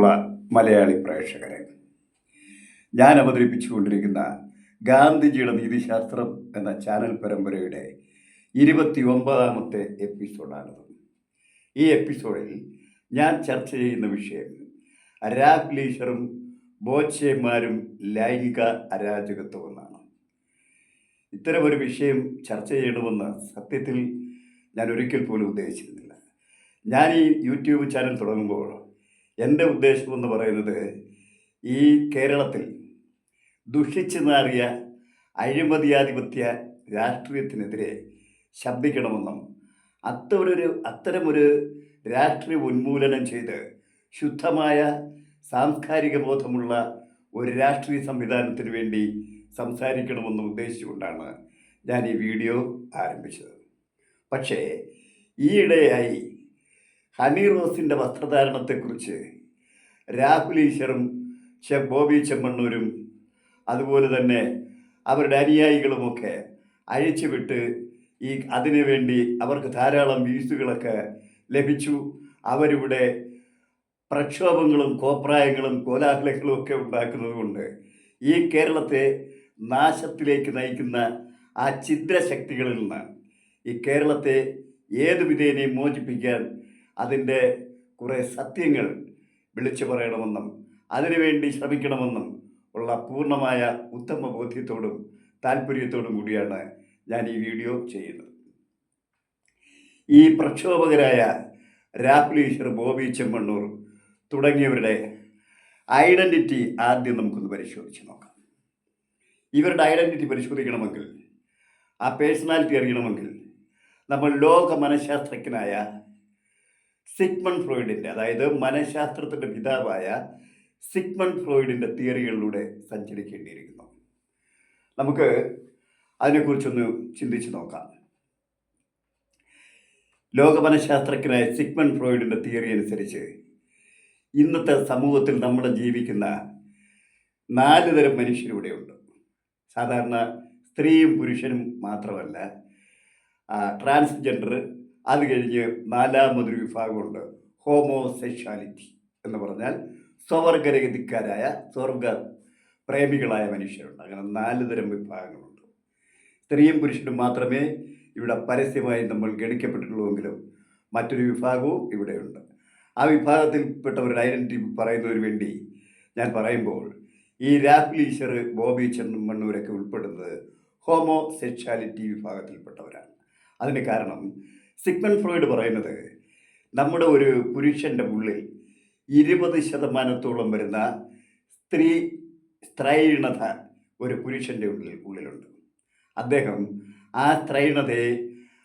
പ്രിയമുള്ള മലയാളി പ്രേക്ഷകരെ. ഞാൻ അവതരിപ്പിച്ചുകൊണ്ടിരിക്കുന്ന ഗാന്ധിജിയുടെ നീതിശാസ്ത്രം എന്ന ചാനൽ പരമ്പരയുടെ ഇരുപത്തി ഒമ്പതാമത്തെ എപ്പിസോഡാണിത്. ഈ എപ്പിസോഡിൽ ഞാൻ ചർച്ച ചെയ്യുന്ന വിഷയം രാഗ് ലീഷറും ബോച്ചേമാരും ലൈംഗിക അരാജകത്വമെന്നാണ് ഇത്തരമൊരു വിഷയം ചർച്ച ചെയ്യണമെന്ന് സത്യത്തിൽ ഞാൻ ഒരിക്കൽ പോലും ഉദ്ദേശിച്ചിരുന്നില്ല. ഞാൻ ഈ യൂട്യൂബ് ചാനൽ തുടങ്ങുമ്പോൾ എന്റെ ഉദ്ദേശം എന്ന് പറയുന്നത് ഈ കേരളത്തിൽ ദുഷിച്ചു നാറിയ അഴിമതിയാധിപത്യ രാഷ്ട്രീയത്തിനെതിരെ ശബ്ദിക്കണമെന്നും അത്തരൊരു അത്തരമൊരു രാഷ്ട്രീയ ഉന്മൂലനം ചെയ്ത് ശുദ്ധമായ സാംസ്കാരിക ബോധമുള്ള ഒരു രാഷ്ട്രീയ സംവിധാനത്തിന് വേണ്ടി സംസാരിക്കണമെന്നും ഉദ്ദേശിച്ചുകൊണ്ടാണ് ഞാൻ ഈ വീഡിയോ ആരംഭിച്ചത്. പക്ഷേ ഈയിടെയായി ഹണി റോസിന്റെ വസ്ത്രധാരണത്തെക്കുറിച്ച് രാഹുൽ ഈശ്വറും ബോബി ചെമ്മണ്ണൂരും അതുപോലെ തന്നെ അവരുടെ അനുയായികളുമൊക്കെ അഴിച്ചുവിട്ട് ഈ അതിനു വേണ്ടി അവർക്ക് ധാരാളം വ്യൂസുകളൊക്കെ ലഭിച്ചു. അവരിവിടെ പ്രക്ഷോഭങ്ങളും കോപ്രായങ്ങളും കോലാഹലങ്ങളും ഒക്കെ ഉണ്ടാക്കുന്നത് കൊണ്ട് ഈ കേരളത്തെ നാശത്തിലേക്ക് നയിക്കുന്ന ആ ഛിദ്രശക്തികളിൽ നിന്ന് ഈ കേരളത്തെ ഏത് വിധേനയും മോചിപ്പിക്കാൻ അതിന്റെ കുറേ സത്യങ്ങൾ വിളിച്ചു പറയണമെന്നും അതിനുവേണ്ടി ശ്രമിക്കണമെന്നും ഉള്ള പൂർണമായ ഉത്തമ ബോധ്യത്തോടും താല്പര്യത്തോടും കൂടിയാണ് ഞാൻ ഈ വീഡിയോ ചെയ്യുന്നത്. ഈ പ്രക്ഷോഭകരായ രാഹുൽ ഈശ്വർ ബോബി ചെമ്മണ്ണൂർ തുടങ്ങിയവരുടെ ഐഡന്റിറ്റി ആദ്യം നമുക്കൊന്ന് പരിശോധിച്ച് നോക്കാം. ഇവരുടെ ഐഡന്റിറ്റി പരിശോധിക്കണമെങ്കിൽ ആ പേഴ്സണാലിറ്റി അറിയണമെങ്കിൽ നമ്മൾ ലോക മനഃശാസ്ത്രജ്ഞനായ സിഗ്മൺ ഫ്രോയിഡിന്റെ അതായത് മനഃശാസ്ത്രത്തിന്റെ പിതാവായ സിഗ്മൺ ഫ്രോയിഡിന്റെ തിയറികളിലൂടെ സഞ്ചരിക്കേണ്ടിയിരിക്കുന്നു. നമുക്ക് അതിനെക്കുറിച്ചൊന്ന് ചിന്തിച്ച് നോക്കാം. ലോകമനഃശാസ്ത്രജ്ഞനായ സിഗ്മൺ ഫ്രോയിഡിന്റെ തിയറി അനുസരിച്ച് ഇന്നത്തെ സമൂഹത്തിൽ നമ്മൾ ജീവിക്കുന്ന നാല് തരം മനുഷ്യരിവിടെയുണ്ട് സാധാരണ സ്ത്രീയും പുരുഷനും മാത്രമല്ല ട്രാൻസ്ജെൻഡർ അത് കഴിഞ്ഞ് നാലാമതൊരു വിഭാഗമുണ്ട്. ഹോമോസെക്ഷാലിറ്റി എന്ന് പറഞ്ഞാൽ സ്വവർഗരഹിതക്കാരായ സ്വർഗ പ്രേമികളായ മനുഷ്യരുണ്ട്. അങ്ങനെ നാല് തരം വിഭാഗങ്ങളുണ്ട്. സ്ത്രീയും പുരുഷനും മാത്രമേ ഇവിടെ പരസ്യമായി നമ്മൾ ഗണിക്കപ്പെട്ടിട്ടുള്ളൂവെങ്കിലും മറ്റൊരു വിഭാഗവും ഇവിടെയുണ്ട്. ആ വിഭാഗത്തിൽപ്പെട്ടവരുടെ ഐഡന്റിറ്റി പറയുന്നതിന് വേണ്ടി ഞാൻ പറയുമ്പോൾ ഈ രാഹുൽ ഈശ്വർ ബോബി ചെമ്മണ്ണൂരൊക്കെ ഉൾപ്പെടുന്നത് ഹോമോ സെക്ഷാലിറ്റി വിഭാഗത്തിൽപ്പെട്ടവരാണ്. അതിന് കാരണം സിഗ്മൻ ഫ്രോയിഡ് പറയുന്നത് നമ്മുടെ ഒരു പുരുഷന്റെ ഉള്ളിൽ ഇരുപത് ശതമാനത്തോളം വരുന്ന സ്ത്രീ സ്ത്രൈണത ഒരു പുരുഷന്റെ ഉള്ളിൽ ഉള്ളിലുണ്ട്. അദ്ദേഹം ആ സ്ത്രൈണതയെ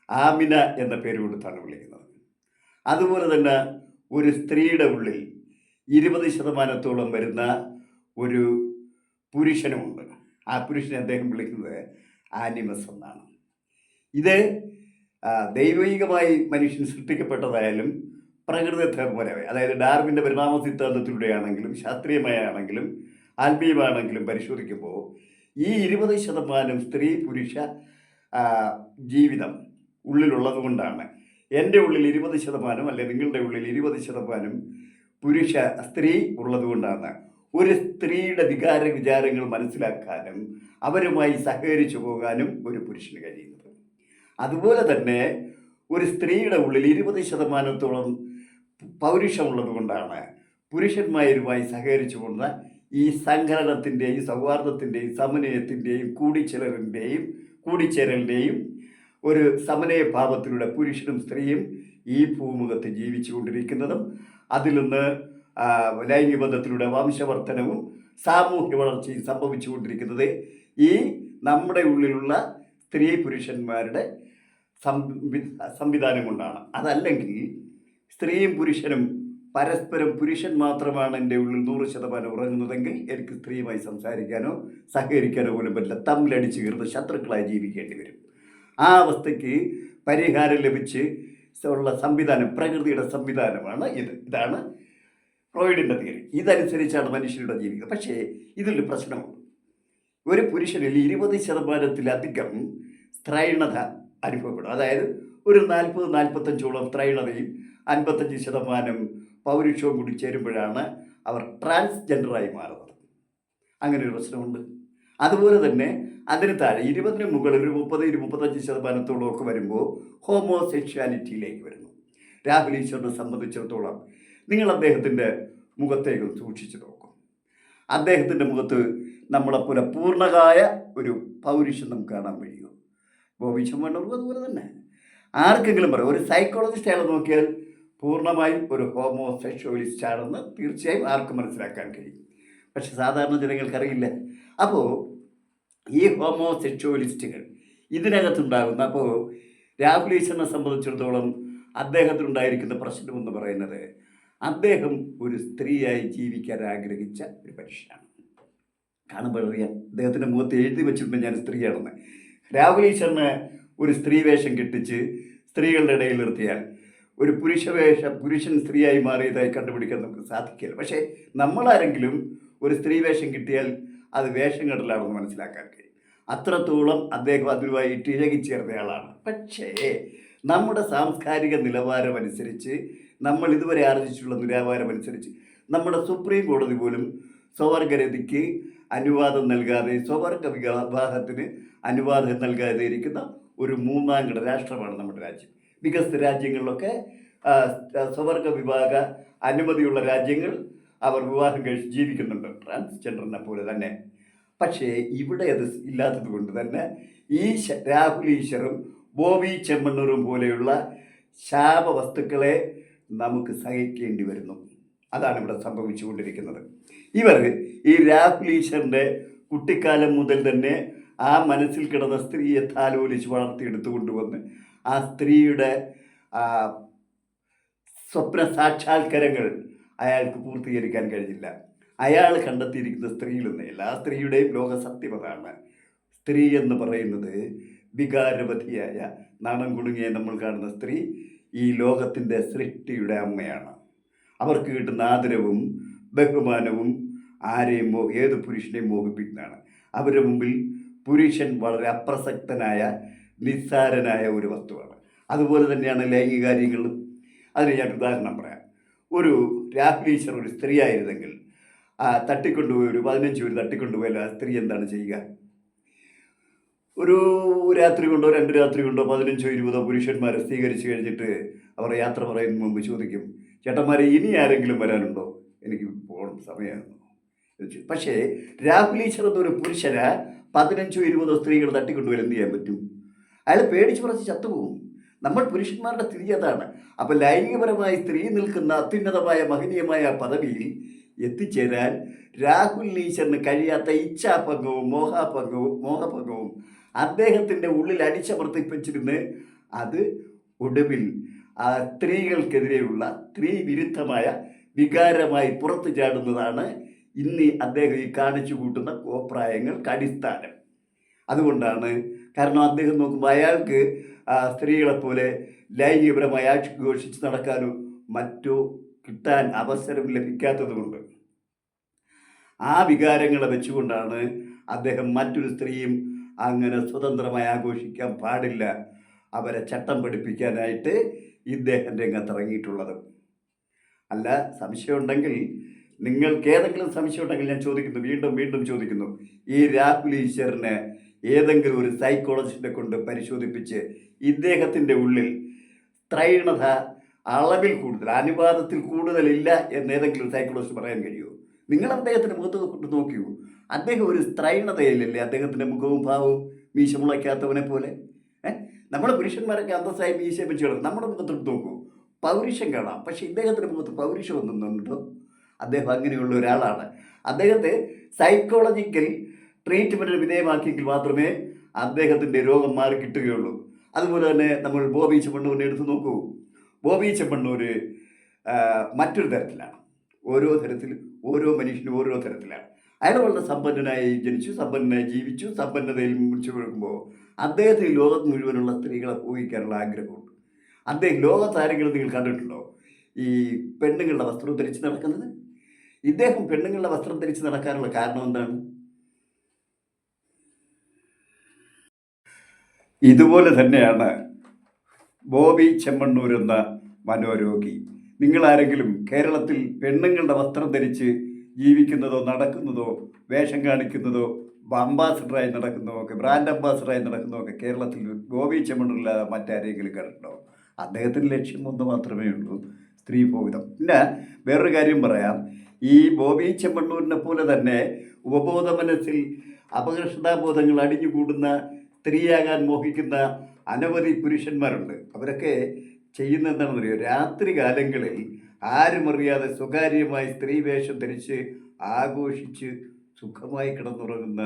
ആമിന എന്ന പേര് കൊടുത്താണ് വിളിക്കുന്നത്. അതുപോലെ തന്നെ ഒരു സ്ത്രീയുടെ ഉള്ളിൽ ഇരുപത് ശതമാനത്തോളം വരുന്ന ഒരു പുരുഷനുമുണ്ട്. ആ പുരുഷനെ അദ്ദേഹം വിളിക്കുന്നത് ആനിമസ് എന്നാണ്. ഇത് ദൈവികമായി മനുഷ്യൻ സൃഷ്ടിക്കപ്പെട്ടതായാലും പ്രകൃതിപരമായി അതായത് ഡാർവിന്റെ പരിണാമ സിദ്ധാന്തത്തിലൂടെയാണെങ്കിലും ശാസ്ത്രീയമായാണെങ്കിലും ആത്മീയമാണെങ്കിലും പരിശോധിക്കുമ്പോൾ ഈ ഇരുപത് ശതമാനം സ്ത്രീ പുരുഷ ജീവിതം ഉള്ളിലുള്ളത് കൊണ്ടാണ്. എന്റെ ഉള്ളിൽ ഇരുപത് ശതമാനം അല്ലെ നിങ്ങളുടെ ഉള്ളിൽ ഇരുപത് ശതമാനം പുരുഷ സ്ത്രീ ഉള്ളതുകൊണ്ടാണ് ഒരു സ്ത്രീയുടെ വികാര വിചാരങ്ങൾ മനസ്സിലാക്കാനും അവരുമായി സഹകരിച്ചു പോകാനും ഒരു പുരുഷന് കഴിയുന്നത്. അതുപോലെ തന്നെ ഒരു സ്ത്രീയുടെ ഉള്ളിൽ ഇരുപത് ശതമാനത്തോളം പൗരുഷമുള്ളത് കൊണ്ടാണ് പുരുഷന്മാരുമായി സഹകരിച്ചു പോകുന്ന ഈ സംഘടനത്തിന്റെയും സൗഹാർദ്ദത്തിന്റെയും സമന്വയത്തിന്റെയും കൂടിച്ചേരലിന്റെയും കൂടിച്ചേരലിന്റെയും ഒരു സമന്വയഭാവത്തിലൂടെ പുരുഷനും സ്ത്രീയും ഈ ഭൂമുഖത്ത് ജീവിച്ചു കൊണ്ടിരിക്കുന്നതും അതിൽ നിന്ന് ലൈംഗിക ബന്ധത്തിലൂടെ വംശവർദ്ധനവും സാമൂഹ്യ വളർച്ചയും സംഭവിച്ചു കൊണ്ടിരിക്കുന്നത് ഈ നമ്മുടെ ഉള്ളിലുള്ള സ്ത്രീ പുരുഷന്മാരുടെ സംവിധാനം കൊണ്ടാണ്. അതല്ലെങ്കിൽ സ്ത്രീയും പുരുഷനും പരസ്പരം പുരുഷൻ മാത്രമാണ് എന്റെ ഉള്ളിൽ നൂറ് ശതമാനം ഉറങ്ങുന്നതെങ്കിൽ എനിക്ക് സ്ത്രീയുമായി സംസാരിക്കാനോ സഹകരിക്കാനോ പോലും പറ്റില്ല. തമ്മിലടിച്ച് കീർന്ന് ശത്രുക്കളായി ജീവിക്കേണ്ടി വരും. ആ അവസ്ഥയ്ക്ക് പരിഹാരം ലഭിച്ച് ഉള്ള സംവിധാനം പ്രകൃതിയുടെ സംവിധാനമാണ് ഇത്. ഇതാണ് ഫ്രോയിഡിന്റെ തിയറി. ഇതനുസരിച്ചാണ് മനുഷ്യരുടെ ജീവിക്കുക പക്ഷേ ഇതിലൊരു പ്രശ്നമുണ്ട്. ഒരു പുരുഷനിൽ ഇരുപത് ശതമാനത്തിലധികം സ്ത്രൈണത അനുഭവപ്പെടും. അതായത് ഒരു നാൽപ്പത് നാൽപ്പത്തഞ്ചോളം ത്രൈണതയും അൻപത്തഞ്ച് ശതമാനം പൗരുഷവും കൂടി ചേരുമ്പോഴാണ് അവർ ട്രാൻസ്ജെൻഡറായി മാറുന്നത്. അങ്ങനെ ഒരു പ്രശ്നമുണ്ട്. അതുപോലെ തന്നെ അതിന് താഴെ ഇരുപതിന് മുകളിൽ ഒരു മുപ്പത് ഇരു മുപ്പത്തഞ്ച് ശതമാനത്തോളം ഒക്കെ വരുമ്പോൾ ഹോമോസെക്ഷാലിറ്റിയിലേക്ക് വരുന്നു. രാഹുൽ ഈശ്വറിനെ സംബന്ധിച്ചിടത്തോളം നിങ്ങൾ അദ്ദേഹത്തിന്റെ മുഖത്തേക്ക് സൂക്ഷിച്ചു നോക്കും. അദ്ദേഹത്തിന്റെ മുഖത്ത് നമ്മളെപ്പോലെ പൂർണകായ ഒരു പൗരുഷം നമുക്ക് കാണാൻ കഴിയുമോ ബോബി ചെമ്മണ്ണൂർക്കും അതുപോലെ തന്നെ. ആർക്കെങ്കിലും പറയാം ഒരു സൈക്കോളജിസ്റ്റ് അയാൾ നോക്കിയാൽ പൂർണമായും ഒരു ഹോമോസെക്ഷുവലിസ്റ്റ് ആണെന്ന് തീർച്ചയായും ആർക്കും മനസ്സിലാക്കാൻ കഴിയും. പക്ഷെ സാധാരണ ജനങ്ങൾക്കറിയില്ല. അപ്പോൾ ഈ ഹോമോസെക്ഷുവലിസ്റ്റുകൾ ഇതിനകത്തുണ്ടാകുന്ന അപ്പോൾ രാഹുൽ ഈശ്വരനെ സംബന്ധിച്ചിടത്തോളം അദ്ദേഹത്തിനുണ്ടായിരിക്കുന്ന പ്രശ്നമെന്ന് പറയുന്നത് അദ്ദേഹം ഒരു സ്ത്രീയായി ജീവിക്കാൻ ആഗ്രഹിച്ച ഒരു മനുഷ്യനാണ്. കാണുമ്പോൾ അറിയാം അദ്ദേഹത്തിന്റെ മുഖത്ത് എഴുതി വെച്ചിരുന്ന ഞാൻ സ്ത്രീയാണെന്ന്. രാഹുൽ ഈശ്വരന് ഒരു സ്ത്രീ വേഷം കെട്ടിച്ച് സ്ത്രീകളുടെ ഇടയിൽ നിർത്തിയാൽ ഒരു പുരുഷ വേഷം പുരുഷൻ സ്ത്രീയായി മാറിയതായി കണ്ടുപിടിക്കാൻ നമുക്ക് സാധിക്കില്ല. പക്ഷേ നമ്മളാരെങ്കിലും ഒരു സ്ത്രീ വേഷം കിട്ടിയാൽ അത് വേഷം കെട്ടലാണെന്ന് മനസ്സിലാക്കാൻ കഴിയും. അത്രത്തോളം അദ്ദേഹം അതുമായിട്ട് ഇഴകിച്ചേർന്നയാളാണ് പക്ഷേ നമ്മുടെ സാംസ്കാരിക നിലവാരം അനുസരിച്ച് നമ്മൾ ഇതുവരെ ആർജിച്ചിട്ടുള്ള നിലവാരം അനുസരിച്ച് നമ്മുടെ സുപ്രീം കോടതി പോലും സ്വവർഗരതിക്ക് അനുവാദം നൽകാതെ സ്വവർഗ വിവാഹത്തിന് അനുവാദം നൽകാതെ ഇരിക്കുന്ന ഒരു മൂന്നാം ഘട രാഷ്ട്രമാണ് നമ്മുടെ രാജ്യം. വികസിത രാജ്യങ്ങളിലൊക്കെ സ്വവർഗ വിവാഹ അനുമതിയുള്ള രാജ്യങ്ങൾ അവർ വിവാഹം കഴിച്ച് ജീവിക്കുന്നുണ്ട്. ട്രാൻസ്ജെൻഡറിനെ പോലെ തന്നെ. പക്ഷേ ഇവിടെ അത് ഇല്ലാത്തത് കൊണ്ട് തന്നെ ഈ രാഹുൽ ഈശ്വറും ബോബി ചെമ്മണ്ണൂറും പോലെയുള്ള ശാപവസ്തുക്കളെ നമുക്ക് സഹിക്കേണ്ടി വരുന്നു. അതാണ് ഇവിടെ സംഭവിച്ചുകൊണ്ടിരിക്കുന്നത്. ഇവർ ഈ രാഹുൽ ഈശ്വറിന്റെ കുട്ടിക്കാലം മുതൽ തന്നെ ആ മനസ്സിൽ കിടന്ന സ്ത്രീയെ താലോലിച്ച് വളർത്തിയെടുത്തു കൊണ്ടുവന്ന് ആ സ്ത്രീയുടെ സ്വപ്ന സാക്ഷാത്കാരങ്ങൾ അയാൾക്ക് പൂർത്തീകരിക്കാൻ കഴിഞ്ഞില്ല. അയാൾ കണ്ടെത്തിയിരിക്കുന്ന സ്ത്രീയിൽ നിന്ന് എല്ലാ സ്ത്രീയുടെയും ലോക സത്യമതാണ് സ്ത്രീ എന്ന് പറയുന്നത് വികാരവതിയായ നാണം കുടുങ്ങിയെ നമ്മൾ കാണുന്ന സ്ത്രീ ഈ ലോകത്തിന്റെ സൃഷ്ടിയുടെ അമ്മയാണ്. അവർക്ക് കിട്ടുന്ന ആദരവും ബഹുമാനവും ആരെയും ഏത് പുരുഷനെയും മോഹിപ്പിക്കുന്നതാണ്. അവരുടെ മുമ്പിൽ പുരുഷൻ വളരെ അപ്രസക്തനായ നിസ്സാരനായ ഒരു വസ്തുവാണ്. അതുപോലെ തന്നെയാണ് ലൈംഗികാര്യങ്ങളും അതിന് ഞാൻ ഉദാഹരണം പറയാം. ഒരു രാഹുലീശ്വർ ഒരു സ്ത്രീ ആയിരുന്നെങ്കിൽ ആ തട്ടിക്കൊണ്ടുപോയി ഒരു പതിനഞ്ച് പേര് തട്ടിക്കൊണ്ടുപോയാൽ ആ സ്ത്രീ എന്താണ് ചെയ്യുക? ഒരു രാത്രി കൊണ്ടോ രണ്ട് രാത്രി കൊണ്ടോ പതിനഞ്ചോ ഇരുപതോ പുരുഷന്മാരെ സ്വീകരിച്ചു കഴിഞ്ഞിട്ട് അവർ യാത്ര പറയുന്നതിന് മുമ്പ് ചോദിക്കും ചേട്ടന്മാരെ ഇനി ആരെങ്കിലും വരാനുണ്ടോ? എനിക്ക് പോകണം സമയമായിരുന്നു പക്ഷേ രാഹുൽ ഈശ്വർ എന്നൊരു പുരുഷന് പതിനഞ്ചോ ഇരുപതോ സ്ത്രീകൾ തട്ടിക്കൊണ്ടുവരും എന്ത് ചെയ്യാൻ പറ്റും? അയാൾ പേടിച്ച് പറച്ച് ചത്തുപോകും. നമ്മൾ പുരുഷന്മാരുടെ സ്ഥിതി അതാണ്. അപ്പോൾ ലൈംഗികപരമായി സ്ത്രീ നിൽക്കുന്ന അത്യുന്നതമായ മഹനീയമായ പദവിയിൽ എത്തിച്ചേരാൻ രാഹുൽ ഈശ്വറിന് കഴിയാത്ത ഇച്ഛാഭംഗവും മോഹാഭംഗവും മോഹഭംഗവും അദ്ദേഹത്തിന്റെ ഉള്ളിൽ അടിച്ചമർത്തിപ്പിച്ചിരുന്ന് അത് ഒടുവിൽ ആ സ്ത്രീകൾക്കെതിരെയുള്ള സ്ത്രീ വിരുദ്ധമായ വികാരമായി പുറത്തു ചാടുന്നതാണ് ഇന്ന് അദ്ദേഹം ഈ കാണിച്ചു കൂട്ടുന്ന കോപ്രായങ്ങൾക്ക് അടിസ്ഥാനം. അതുകൊണ്ടാണ് കാരണം അദ്ദേഹം നോക്കുമ്പോൾ അയാൾക്ക് സ്ത്രീകളെപ്പോലെ ലൈംഗികപരമായി ആഘോഷിച്ച് നടക്കാനോ മറ്റോ കിട്ടാൻ അവസരം ലഭിക്കാത്തതുകൊണ്ട്. ആ വികാരങ്ങളെ വെച്ചുകൊണ്ടാണ് അദ്ദേഹം മറ്റൊരു സ്ത്രീയും അങ്ങനെ സ്വതന്ത്രമായി ആഘോഷിക്കാൻ പാടില്ല. അവരെ ചട്ടം പഠിപ്പിക്കാനായിട്ട് ഇദ്ദേഹം രംഗത്തിറങ്ങിയിട്ടുള്ളത്. അല്ല സംശയമുണ്ടെങ്കിൽ നിങ്ങൾക്ക് ഏതെങ്കിലും സംശയം ഉണ്ടെങ്കിൽ ഞാൻ ചോദിക്കുന്നു വീണ്ടും വീണ്ടും ചോദിക്കുന്നു. ഈ രാഹുൽ ഈശ്വറിനെ ഏതെങ്കിലും ഒരു സൈക്കോളജിസ്റ്റിനെ കൊണ്ട് പരിശോധിപ്പിച്ച് ഇദ്ദേഹത്തിന്റെ ഉള്ളിൽ ത്രൈണത അളവിൽ കൂടുതൽ അനുപാതത്തിൽ കൂടുതലില്ല എന്ന് ഏതെങ്കിലും സൈക്കോളജിസ്റ്റ് പറയാൻ കഴിയുമോ? നിങ്ങൾ അദ്ദേഹത്തിന്റെ മുഖത്ത് കൊണ്ട് നോക്കിയോ? അദ്ദേഹം ഒരു സ്ത്രൈണതയിലല്ലേ അദ്ദേഹത്തിന്റെ മുഖവും ഭാവവും മീശ മുളയ്ക്കാത്തവനെ പോലെ? നമ്മുടെ പുരുഷന്മാരൊക്കെ അന്തസ്സായി മീശ വെച്ച് കിടക്കും. നമ്മുടെ മുഖത്തോട്ട് നോക്കൂ. പൗരുഷം കാണാം. പക്ഷേ ഇദ്ദേഹത്തിന്റെ മുഖത്ത് പൗരുഷം ഒന്നുണ്ടോ അദ്ദേഹം അങ്ങനെയുള്ള ഒരാളാണ്. അദ്ദേഹത്തെ സൈക്കോളജിക്കൽ ട്രീറ്റ്മെന്റിന് വിധേയമാക്കിയെങ്കിൽ മാത്രമേ അദ്ദേഹത്തിന്റെ രോഗം മാറി കിട്ടുകയുള്ളൂ. അതുപോലെ തന്നെ നമ്മൾ ബോബി ചെമ്മണ്ണൂരിനെ എടുത്ത് നോക്കൂ. ബോബി ചെമ്മണ്ണൂർ മറ്റൊരു തരത്തിലാണ്. ഓരോ തരത്തിൽ ഓരോ മനുഷ്യനും ഓരോ തരത്തിലാണ്. അയാൾ വളരെ സമ്പന്നനായി ജനിച്ചു സമ്പന്നനായി ജീവിച്ചു സമ്പന്നതയിൽ മുടിച്ചു കൊടുക്കുമ്പോൾ അദ്ദേഹത്തിന് ലോകത്ത് മുഴുവനുള്ള സ്ത്രീകളെ ഊഹിക്കാനുള്ള ആഗ്രഹമുണ്ട്. അദ്ദേഹം ലോകത്താരെങ്കിലും നിങ്ങൾ കണ്ടിട്ടുണ്ടോ? ഈ പെണ്ണുങ്ങളുടെ വസ്ത്രം ധരിച്ച് നടക്കുന്നത്? ഇദ്ദേഹം പെണ്ണുങ്ങളുടെ വസ്ത്രം ധരിച്ച് നടക്കാനുള്ള കാരണം എന്താണ്? ഇതുപോലെ തന്നെയാണ് ബോബി ചെമ്മണ്ണൂർ എന്ന മനോരോഗി. നിങ്ങളാരെങ്കിലും കേരളത്തിൽ പെണ്ണുങ്ങളുടെ വസ്ത്രം ധരിച്ച് ജീവിക്കുന്നതോ നടക്കുന്നതോ വേഷം കാണിക്കുന്നതോ അംബാസഡറായി നടക്കുന്നതൊക്കെ ബ്രാൻഡ് അംബാസിഡറായി നടക്കുന്നതൊക്കെ കേരളത്തിൽ ഗോപി ചെമ്മണ്ണൂരില്ലാതെ മറ്റാരെങ്കിലും കണ്ടിട്ടുണ്ടോ അദ്ദേഹത്തിന്റെ ലക്ഷ്യം ഒന്ന് മാത്രമേ ഉള്ളൂ സ്ത്രീ ഭോഗിതം. പിന്നെ വേറൊരു കാര്യം പറയാം ഈ ബോബി ചെമ്മണ്ണൂരിനെ പോലെ തന്നെ ഉപബോധ മനസ്സിൽ അപകർഷതാബോധങ്ങൾ അടിഞ്ഞുകൂടുന്ന സ്ത്രീയാകാൻ മോഹിക്കുന്ന അനവധി പുരുഷന്മാരുണ്ട്. അവരൊക്കെ ചെയ്യുന്ന പറയുക രാത്രി കാലങ്ങളിൽ ആരുമറിയാതെ സ്വകാര്യമായി സ്ത്രീ വേഷം ധരിച്ച് ആഘോഷിച്ച് സുഖമായി കിടന്നുറങ്ങുന്ന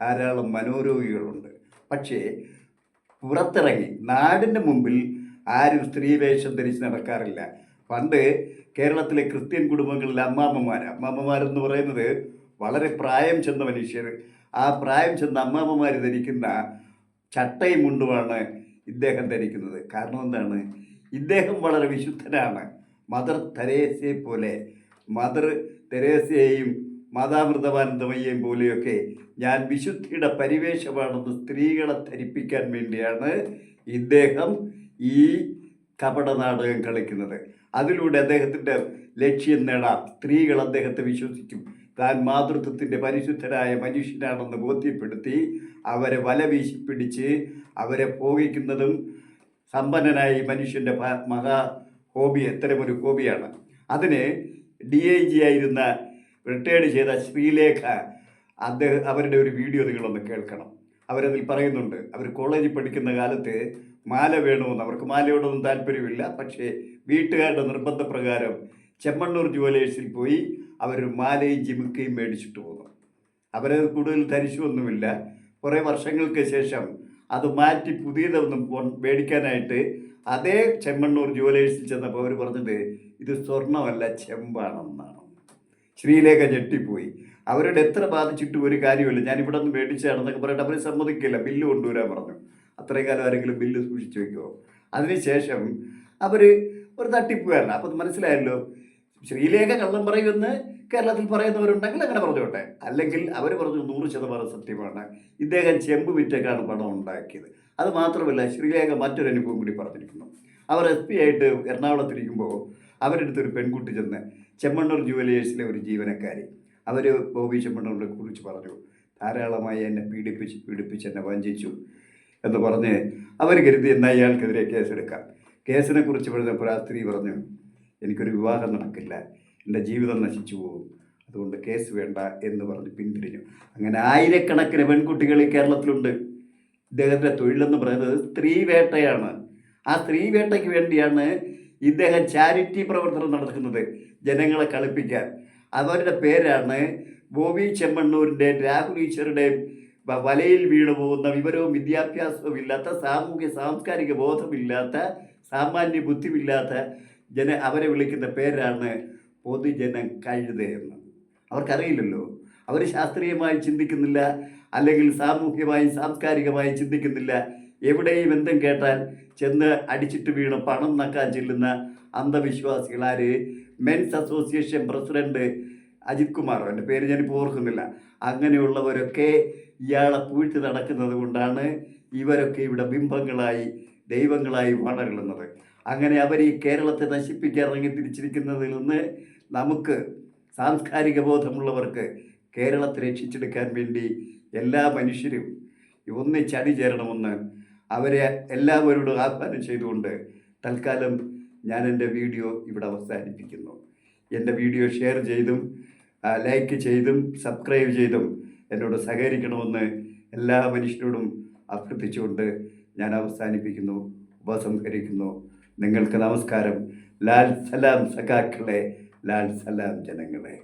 ധാരാളം മനോരോഗികളുണ്ട്. പക്ഷേ പുറത്തിറങ്ങി നാടിന്റെ മുമ്പിൽ ആരും സ്ത്രീ വേഷം ധരിച്ച് നടക്കാറില്ല. പണ്ട് കേരളത്തിലെ ക്രിസ്ത്യൻ കുടുംബങ്ങളിൽ അമ്മാമ്മമാർ അമ്മാമ്മമാരെന്ന് പറയുന്നത് വളരെ പ്രായം ചെന്ന മനുഷ്യർ. ആ പ്രായം ചെന്ന അമ്മാമ്മമാർ ധരിക്കുന്ന ചട്ടയും മുണ്ടുമാണ് ഇദ്ദേഹം ധരിക്കുന്നത്. കാരണം എന്താണ്? ഇദ്ദേഹം വളരെ വിശുദ്ധനാണ്. മദർ തെരേസയെ പോലെ മദർ തെരേസയെയും മാതാമൃതമാനന്ദമയ്യേയും പോലെയൊക്കെ ഞാൻ വിശുദ്ധിയുടെ പരിവേഷമാണെന്ന് സ്ത്രീകളെ ധരിപ്പിക്കാൻ വേണ്ടിയാണ് ഇദ്ദേഹം ഈ കപട നാടകം കളിക്കുന്നത്. അതിലൂടെ അദ്ദേഹത്തിന്റെ ലക്ഷ്യം നേടാം. സ്ത്രീകൾ അദ്ദേഹത്തെ വിശ്വസിക്കും. താൻ മാതൃത്വത്തിന്റെ പരിശുദ്ധരായ മനുഷ്യനാണെന്ന് ബോധ്യപ്പെടുത്തി അവരെ വല വീശി പിടിച്ച് അവരെ പോകിക്കുന്നതും സമ്പന്നനായ ഈ മനുഷ്യന്റെ മഹാ ഹോബി അത്തരമൊരു ഹോബിയാണ്. അതിന് ഡി ഐ ജി ആയിരുന്ന റിട്ടയർഡ് ചെയ്ത ശ്രീലേഖ അദ്ദേഹം അവരുടെ ഒരു വീഡിയോ നിങ്ങളൊന്ന് കേൾക്കണം. അവരതിൽ പറയുന്നുണ്ട് അവർ കോളേജിൽ പഠിക്കുന്ന കാലത്ത് മാല വേണമെന്ന് അവർക്ക് മാലയോടൊന്നും താല്പര്യമില്ല. പക്ഷേ വീട്ടുകാരുടെ നിർബന്ധപ്രകാരം ചെമ്മണ്ണൂർ ജുവലേഴ്സിൽ പോയി അവർ മാലയും ജിമുക്കയും മേടിച്ചിട്ട് പോന്നു. അവരത് കൂടുതൽ ധരിച്ചൊന്നുമില്ല കുറേ വർഷങ്ങൾക്ക് ശേഷം അത് മാറ്റി പുതിയതൊന്നും മേടിക്കാനായിട്ട് അതേ ചെമ്മണ്ണൂർ ജുവലേഴ്സിൽ ചെന്നപ്പോൾ അവർ പറഞ്ഞത് ഇത് സ്വർണമല്ല ചെമ്പാണെന്നാണ്. ശ്രീലേഖ ഞെട്ടിപ്പോയി. അവരുടെ എത്ര ബാധിച്ചിട്ട് ഒരു കാര്യമില്ല ഞാൻ ഇവിടെ നിന്ന് മേടിച്ചാണെന്നൊക്കെ പറഞ്ഞിട്ട് അവർ സമ്മതിക്കില്ല. ബില്ല് കൊണ്ടുവരാൻ പറഞ്ഞു. അത്രയും കാലം ആരെങ്കിലും ബില്ല് സൂക്ഷിച്ചു വെക്കുമോ അതിനുശേഷം അവർ ഒരു തട്ടിപ്പുകാരനാണ് അപ്പം മനസ്സിലായല്ലോ. ശ്രീലേഖ കള്ളം പറയുമെന്ന് കേരളത്തിൽ പറയുന്നവരുണ്ടെങ്കിൽ അങ്ങനെ പറഞ്ഞോട്ടെ. അല്ലെങ്കിൽ അവർ പറഞ്ഞു നൂറ് ശതമാനം സത്യമാണ്. ഇദ്ദേഹം ചെമ്പ് വിറ്റേക്കാണ് പണം ഉണ്ടാക്കിയത്. അത് മാത്രമല്ല ശ്രീലേഖ മറ്റൊരു അനുഭവം കൂടി പറഞ്ഞിരിക്കുന്നു. അവർ എസ് പി ആയിട്ട് എറണാകുളത്തിരിക്കുമ്പോൾ അവരുടെ അടുത്ത് ഒരു പെൺകുട്ടി ചെന്ന് ചെമ്മണ്ണൂർ ജുവലേഴ്സിലെ ഒരു ജീവനക്കാരി. അവർ ബോബി ചെമ്മണ്ണൂരിനെ കുറിച്ച് പറഞ്ഞു. ധാരാളമായി എന്നെ പീഡിപ്പിച്ച് പീഡിപ്പിച്ച് എന്നെ വഞ്ചിച്ചു എന്ന് പറഞ്ഞ് അവർ കരുതി എന്നാൽ ഇയാൾക്കെതിരെ കേസെടുക്കാം. കേസിനെ കുറിച്ച് പറഞ്ഞപ്പോൾ ആ സ്ത്രീ പറഞ്ഞു എനിക്കൊരു വിവാഹം നടക്കില്ല. എന്റെ ജീവിതം നശിച്ചു പോകും. അതുകൊണ്ട് കേസ് വേണ്ട എന്ന് പറഞ്ഞ് പിന്തിരിഞ്ഞു. അങ്ങനെ ആയിരക്കണക്കിന് പെൺകുട്ടികൾ ഈ കേരളത്തിലുണ്ട്. ഇദ്ദേഹത്തിന്റെ തൊഴിലെന്ന് പറയുന്നത് സ്ത്രീ വേട്ടയാണ്. ആ സ്ത്രീ വേട്ടയ്ക്ക് വേണ്ടിയാണ് ഇദ്ദേഹം ചാരിറ്റി പ്രവർത്തനം നടത്തുന്നത് ജനങ്ങളെ കളിപ്പിക്കാൻ. അവരുടെ പേരാണ് ബോബി ചെമ്മണ്ണൂരിന്റെ രാഹുൽ ഈശ്വറുടെയും വലയിൽ വീണു പോകുന്ന വിവരവും വിദ്യാഭ്യാസവും ഇല്ലാത്ത സാമൂഹ്യ സാംസ്കാരിക ബോധമില്ലാത്ത സാമാന്യ ബുദ്ധിമില്ലാത്ത ജന അവരെ വിളിക്കുന്ന പേരാണ് പൊതുജനം എന്ന് അവർക്കറിയില്ലല്ലോ. അവർ ശാസ്ത്രീയമായി ചിന്തിക്കുന്നില്ല അല്ലെങ്കിൽ സാമൂഹ്യമായും സാംസ്കാരികമായും ചിന്തിക്കുന്നില്ല. എവിടെയും എന്തും കേട്ടാൽ ചെന്ന് അടിച്ചിട്ട് വീണ് പണം നക്കാൻ ചെല്ലുന്ന അന്ധവിശ്വാസികളാര് men's association president Ajith Kumar. എന്റെ പേര് ഞാനിപ്പോൾ ഓർക്കുന്നില്ല. അങ്ങനെയുള്ളവരൊക്കെ ഇയാളെ പൂഴ്ത്തി നടക്കുന്നത് കൊണ്ടാണ് ഇവരൊക്കെ ഇവിടെ ബിംബങ്ങളായി ദൈവങ്ങളായി വളരുന്നത് അങ്ങനെ അവർ ഈ കേരളത്തെ നശിപ്പിക്കാൻ ഇറങ്ങി തിരിച്ചിരിക്കുന്നതിൽ നിന്ന് നമുക്ക് സാംസ്കാരിക ബോധമുള്ളവർക്ക് കേരളത്തെ രക്ഷിച്ചെടുക്കാൻ വേണ്ടി എല്ലാ മനുഷ്യരും ഒന്നിച്ചണി ചേരണമെന്ന് അവരെ എല്ലാവരോടും ആഹ്വാനം ചെയ്തുകൊണ്ട് തൽക്കാലം ഞാൻ എന്റെ വീഡിയോ ഇവിടെ അവസാനിപ്പിക്കുന്നു. എന്റെ വീഡിയോ ഷെയർ ചെയ്തും ലൈക്ക് ചെയ്തും സബ്സ്ക്രൈബ് ചെയ്തും എന്നോട് സഹകരിക്കണമെന്ന് എല്ലാ മനുഷ്യരോടും അഭ്യർത്ഥിച്ചുകൊണ്ട് ഞാൻ അവസാനിപ്പിക്കുന്നു ഉപസംഹരിക്കുന്നു. നിങ്ങൾക്ക് നമസ്കാരം. ലാൽ സലാം സഖാക്കളെ ലാൽ സലാം ജനങ്ങളെ.